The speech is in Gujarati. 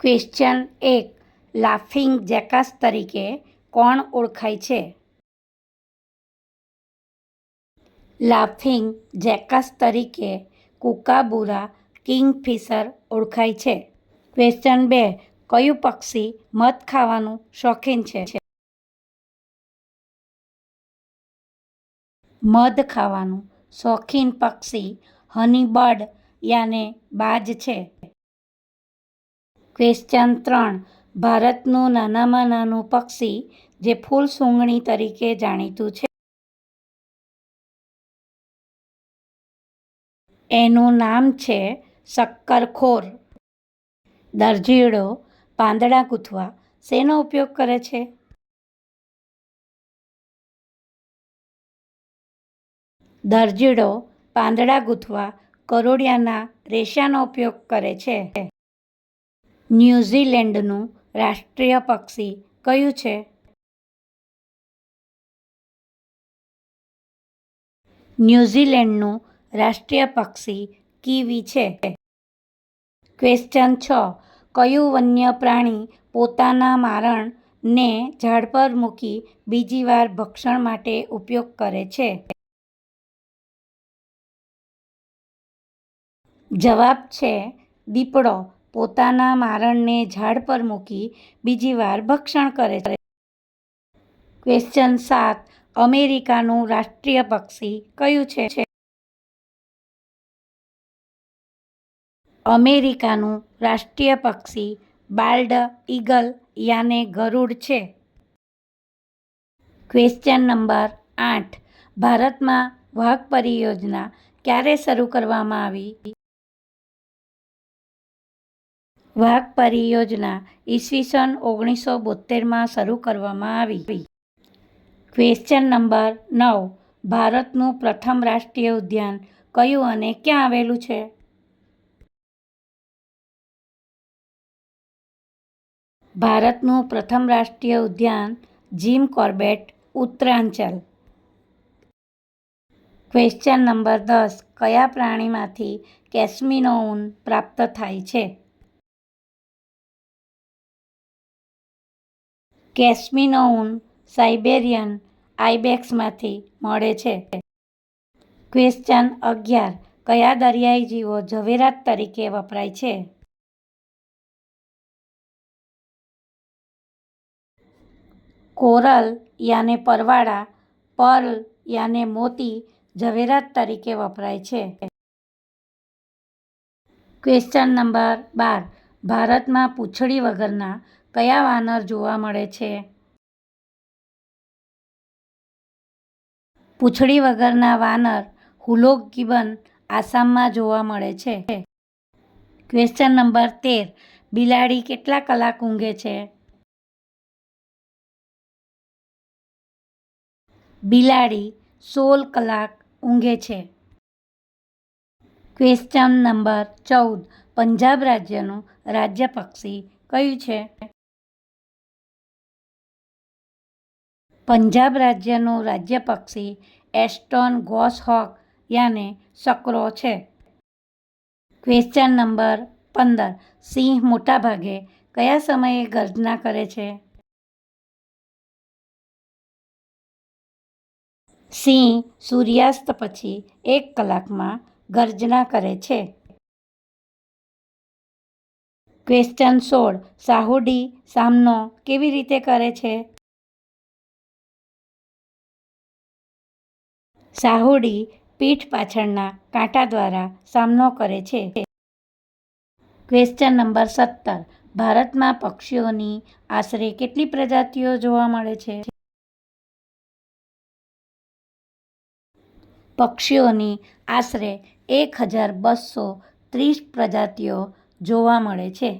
ક્વેશ્ચન એક, લાફિંગ જેકાસ તરીકે કોણ ઓળખાય છે? લાફિંગ જેકાસ તરીકે કુકાબુરા કિંગફિશર ઓળખાય છે. ક્વેશ્ચન બે, કયું પક્ષી મધ ખાવાનું શોખીન છે? મધ ખાવાનું શોખીન પક્ષી હની બર્ડ યાને બાજ છે. ક્વેશ્ચન ત્રણ, ભારતનું નાનામાં નાનું પક્ષી, જે ફૂલ સૂંઘણી તરીકે જાણીતું છે. એનું નામ છે શક્કરખોર. દરજીડો, પાંદડા ગૂંથવા, શેનો ઉપયોગ કરે છે? દરજીડો, પાંદડા ગૂંથવા, કરોડિયાના રેશાનો ઉપયોગ કરે છે. ન્યૂઝીલેન્ડનું રાષ્ટ્રીય પક્ષી કયું છે? ન્યૂઝીલેન્ડનું રાષ્ટ્રીય પક્ષી કીવી છે. ક્વેશ્ચન છ. કયું વન્ય પ્રાણી પોતાના મારણને ઝાડ પર મૂકી બીજી વાર ભક્ષણ માટે ઉપયોગ કરે છે? જવાબ છે, દીપડો. પોતાના મારણને ઝાડ પર મૂકી બીજી વાર ભક્ષણ કરે છે. ક્વેશ્ચન સાત. અમેરિકાનું રાષ્ટ્રીય પક્ષી કયું છે? અમેરિકાનું રાષ્ટ્રીય પક્ષી બાલ્ડ ઈગલ યાને ગરુડ છે. ક્વેશ્ચન નંબર આઠ. ભારતમાં વાઘ પરિયોજના ક્યારે શરૂ કરવામાં આવી? વાઘ પરિયોજના ઈસવીસન ઓગણીસો બોત્તેરમાં શરૂ કરવામાં આવી. ક્વેશ્ચન નંબર નવ. ભારતનું પ્રથમ રાષ્ટ્રીય ઉદ્યાન કયું અને ક્યાં આવેલું છે? ભારતનું પ્રથમ રાષ્ટ્રીય ઉદ્યાન Jim Corbett, Uttaranchal. Question number દસ. કયા પ્રાણીમાંથી કેસ્મિનો ઊન પ્રાપ્ત થાય છે? કેસ્મીનો ઊન સાઇબેરિયન આઇબેક્સમાંથી મળે છે. ક્વેશ્ચન અગિયાર. કયા દરિયાઈ જીવો ઝવેરાત તરીકે વપરાય છે? કોરલ યાને પરવાળા, પર્લ યાને મોતી ઝવેરાત તરીકે વપરાય છે. ક્વેશ્ચન નંબર બાર. ભારતમાં પૂંછડી વગરના કયા વાનર જોવા મળે છે? પૂંછડી વગરના વાનર હુલોક ગિબન આસામમાં જોવા મળે છે. ક્વેશ્ચન નંબર તેર, બિલાડી કેટલા કલાક ઊંઘે છે? બિલાડી સોળ કલાક ઊંઘે છે. ક્વેશ્ચન નંબર ચૌદ, પંજાબ રાજ્યનું રાજ્ય પક્ષી કયું છે? પંજાબ રાજ્યનું રાજ્ય પક્ષી એસ્ટોન ગોસહોક યાને સકરો છે. ક્વેશ્ચન નંબર પંદર. સિંહ મોટાભાગે કયા સમયે ગર્જના કરે છે? સિંહ સૂર્યાસ્ત પછી એક કલાકમાં ગર્જના કરે છે. ક્વેશ્ચન સોળ. સાહુડી સામનો કેવી રીતે કરે છે? સાહુડી પીઠ પાછળના કાંટા દ્વારા સામનો કરે છે. ક્વેશ્ચન નંબર સત્તર. ભારતમાં પક્ષીઓની આશરે કેટલી પ્રજાતિઓ જોવા મળે છે? પક્ષીઓની આશરે એક હજાર બસો ત્રીસ પ્રજાતિઓ જોવા મળે છે.